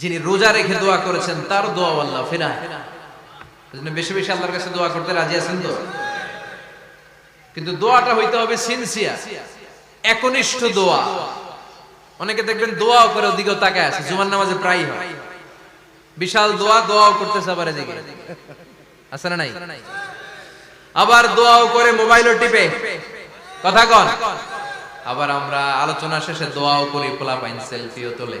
যিনি রোজা রেখে দোয়া করেছেন, তার দোয়া আল্লাহ ফেরায়। বেশি বেশি আল্লাহর কাছে দোয়া করতে রাজি আছেন তো? কিন্তু দোয়াটা হইতে হবে সিনসিয়ার একনিষ্ঠ দোয়া। অনেকে দেখবেন দোয়াও করে ওদিকেও তাকায় আছে, জুমার নামাজে প্রায় হয়। বিশাল দোয়া, দোয়াও করতেছে আবার এদিকে। আছে না নাই? আবার দোয়াও করে মোবাইলও টিপে। কথা কন। আবার আমরা আলোচনা শেষে দোয়াও করি পোলা পাইন সেলফিও তোলে।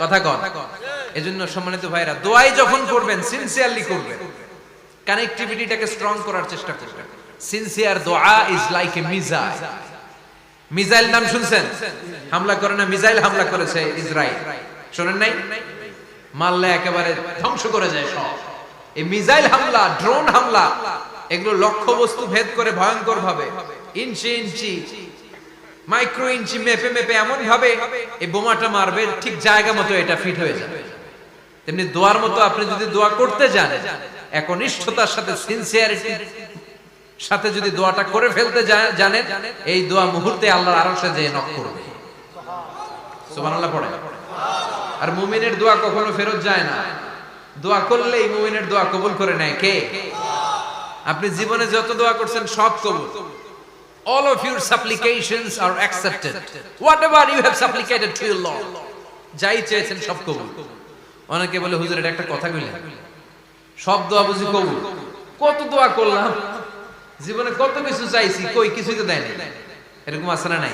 কথা কন। এজন্য সম্মানিত ভাইরা দোয়াই যখন করবেন সিনসিয়ারলি করবেন। কানেক্টিভিটিটাকে স্ট্রং করার চেষ্টা করবেন। সিনসিয়ার দোয়া is like a missile missile নাম শুনছেন? হামলা করে না, মিসাইল হামলা করেছে ইসরায়েল শোনেন নাই? মারলে একেবারে ধ্বংস করে যায় সব। এই মিসাইল হামলা ড্রোন হামলা, এগুলো লক্ষ্য বস্তু ভেদ করে ভয়ঙ্কর ভাবে ইঞ্চি ইঞ্চি মাইক্রো ইঞ্চি মেপে মেপে এমন ভাবে এই বোমাটা মারবে, ঠিক জায়গা মতো এটা ফিট হয়ে যাবে। তেমনি দোয়ার মতো আপনি যদি দোয়া করতে যান, একনিষ্ঠতার সাথে সিনসিয়ারিটির সাথে যদি দোয়াটা করে ফেলতে জানেন, এই দোয়া মুহূর্তে আল্লাহর আরশে যেয়ে নক করবে। সুবহানাল্লাহ পড়ে। আর মুমিনের দোয়া কখনো ফেরত যায় না। দোয়া করলেই মুমিনের দোয়া কবুল করে নেয় কে? আপনি জীবনে যত দোয়া করছেন সব কবুল। All of your supplications are accepted. Whatever you have supplicated to your lord. যাই চেয়েছেন সব কবুল। অনেকে বলে, হুজুর, এটা একটা কথা কইলেন। সব দোয়া বুঝি কবুল। কত দোয়া করলাম। জীবনে কত কিছু চাইছি, কই কিছুই তো দেয়নি। এরকম আছে না নাই?